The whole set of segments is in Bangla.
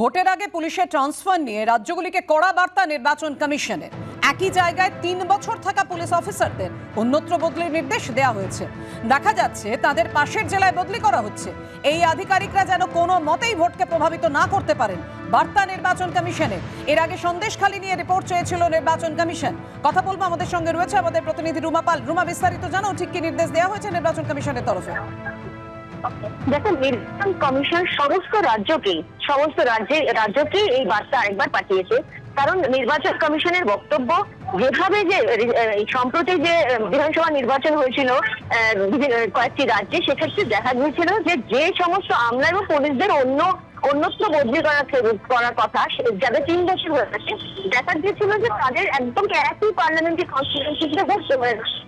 ভোটের আগে পুলিশের ট্রান্সফার নিয়ে রাজ্যগুলিকে কড়া বার্তা নির্বাচন কমিশনের। একই জায়গায় তিন বছর থাকা পুলিশ অফিসারদের অন্যত্র বদলির নির্দেশ দেওয়া হয়েছে। দেখা যাচ্ছে তাদের পাশের জেলায় বদলি করা হচ্ছে। এই আধিকারিকরা যেন কোনো মতেই ভোটকে প্রভাবিত না করতে পারেন, বার্তা নির্বাচন কমিশনের। এর আগে সন্দেশখালী নিয়ে রিপোর্ট চেয়েছিল নির্বাচন কমিশন। কথা বলব আমাদের সঙ্গে রয়েছে আমাদের প্রতিনিধি রুমা পাল। রুমা, বিস্তারিত জানো ঠিক কি নির্দেশ দেওয়া হয়েছে নির্বাচন কমিশনের তরফে? দেখো নির্বাচন কমিশন সমস্ত রাজ্যকেই সমস্ত রাজ্যে রাজ্যকে এই বার্তা আরেকবার পাঠিয়েছে। কারণ নির্বাচন কমিশনের বক্তব্য যেভাবে যে সম্প্রতি যে বিধানসভা নির্বাচন হয়েছিল কয়েকটি রাজ্যে সেক্ষেত্রে দেখা গিয়েছিল যে যে সমস্ত আমলা এবং পুলিশদের অন্য অন্যত্র বদলি করার করার কথা যাদের তিন বছর হয়ে গেছে দেখা গিয়েছিল যে তাদের একদম একই পার্লামেন্টারি আহ, পালিয়ে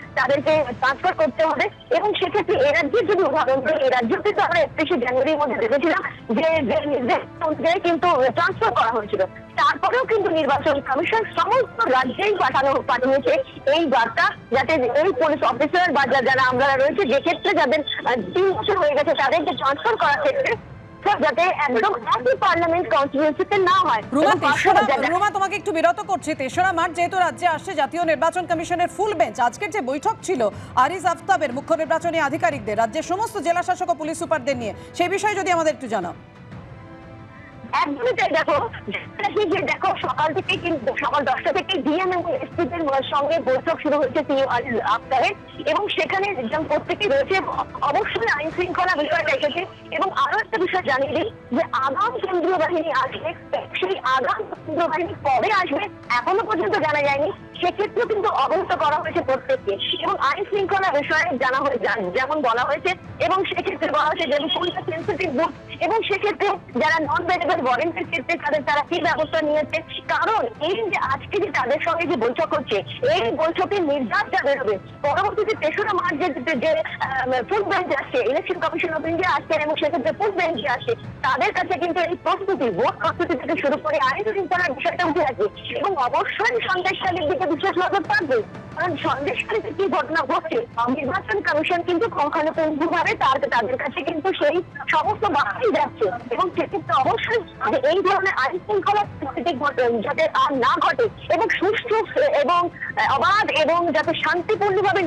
তাদেরকে ট্রান্সফার করতে হবে। এবং সেক্ষেত্রে এ রাজ্যের যদি উদাহরণ দিই এই রাজ্যতে তো আমরা একত্রিশে জানুয়ারির মধ্যে দেখেছিলাম যে নির্দেশ অনুযায়ী কিন্তু ট্রান্সফার করা হয়েছিল। তারপরেও কিন্তু নির্বাচন কমিশন সমস্ত রাজ্যেই পাঠানো, পাঠিয়েছে এই বার্তা, যাতে এই পুলিশ অফিসার বা যারা আমরা রয়েছে, যে ক্ষেত্রে যাদের তিন বছর হয়ে গেছে, তাদেরকে ট্রান্সফার করার ক্ষেত্রে যাতে একদম একই পার্লামেন্ট কনস্টিটিউন্সিতে না হয়। তেসরা যাতে- রুমা তোমাকে একটু বিরত করছি। তেসরা মার্চ যেহেতু রাজ্যে আসছে জাতীয় নির্বাচন কমিশনের ফুল বেঞ্চ আজকের যে বৈঠক ছিল আরিজ আফতাবের মুখ্য নির্বাচনী আধিকারিকদের রাজ্যের সমস্ত জেলা শাসক ও পুলিশ সুপারদের নিয়ে সেই বিষয়ে যদি আমাদের একটু জানাও। একদমই তাই দেখো যে দেখো সকাল থেকে কিন্তু, সকাল দশটা থেকে ডিএম এবং এসপিদের সঙ্গে বৈঠক শুরু হয়েছে তিনি এবং সেখানে একদম প্রত্যেকে রয়েছে, অবশ্যই আইন শৃঙ্খলা বিষয়টা এসেছে। এবং আরও একটা বিষয় জানিয়ে দিই যে আগাম কেন্দ্রীয় বাহিনী আসবে, সেই আগাম কেন্দ্রীয় বাহিনী কবে আসবে, এখনও পর্যন্ত জানা যায়নি। সেক্ষেত্রেও কিন্তু অবহিত করা হয়েছে প্রত্যেককে। এবং আইন শৃঙ্খলা বিষয়ে জানা হয়ে যেমন বলা হয়েছে, এবং সেক্ষেত্রে বলা হয়েছে যে কোনটা সেন্সিটিভ বুথ এবং সেক্ষেত্রে যারা নন ভেরিয়েবল ওয়ারেন্টের ক্ষেত্রে তাদের তারা কি ব্যবস্থা নিয়েছে? কারণ এই যে আজকে যে তাদের সঙ্গে যে বৈঠক হচ্ছে, এই বৈঠকে নির্দেশ যা বেরোবে, পরবর্তীতে তেসরা মার্চ যে- যে ফুড বেঞ্চ আসছে ইলেকশন কমিশন অফ ইন্ডিয়া আসছে, এবং সেক্ষেত্রে ফুড বেঞ্চে আসছে, তাদের কাছে কিন্তু এই প্রস্তুতি ভোট প্রস্তুতি থেকে শুরু করে আইন শৃঙ্খলার বিষয়টা উঠে আসবে। এবং অবশ্যই সন্দেশকালীর দিকে বিশেষ নজর থাকবে। কারণ কি ঘটনা ঘটছে নির্বাচন কমিশন কিন্তু ভাবে তার তাদের কাছে কিন্তু সেই সমস্ত যাচ্ছে। এবং সেক্ষেত্রে অবশ্যই যে এই ধরনের আইন শৃঙ্খলা পরিস্থিতি যাতে আর না ঘটে। এবং সুষ্ঠু এবং অবাধ এবং যাতে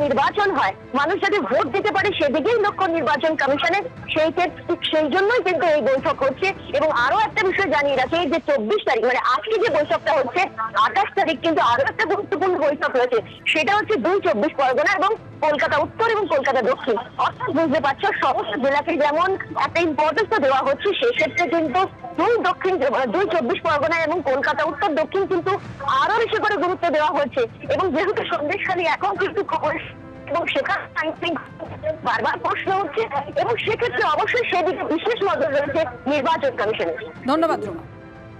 নির্বাচন হয়, মানুষ যাতে ভোট দিতে পারে সেদিকেই লক্ষ্য নির্বাচন কমিশনের। সেই ক্ষেত্রে সেই জন্যই কিন্তু এই বৈঠক হচ্ছে। এবং আরও একটা বিষয় জানিয়ে রাখি যে চব্বিশ তারিখ মানে আজকে যে বৈঠকটা হচ্ছে, আঠাশ তারিখ কিন্তু আরও একটা গুরুত্বপূর্ণ বৈঠক রয়েছে সেটা হচ্ছে দুই চব্বিশ পরগনা এবং কলকাতা, উত্তর এবং কলকাতা, দক্ষিণ। অর্থাৎ বুঝতে পারছ, সমস্ত জেলাকে যেমন একটা ইম্পর্টেন্স দেওয়া হচ্ছে, সেই ক্ষেত্রে কিন্তু দুই দক্ষিণ, দুই চব্বিশ পরগনা এবং কলকাতা, উত্তর, দক্ষিণ কিন্তু আরও বেশি করে গুরুত্ব দেওয়া হচ্ছে এবং যেহেতু সন্দেশখালী এখন কিন্তু খবর এবং সেখানে বারবার প্রশ্ন হচ্ছে এবং সেক্ষেত্রে অবশ্যই সেদিকে বিশেষ নজর রয়েছে নির্বাচন কমিশনের। ধন্যবাদ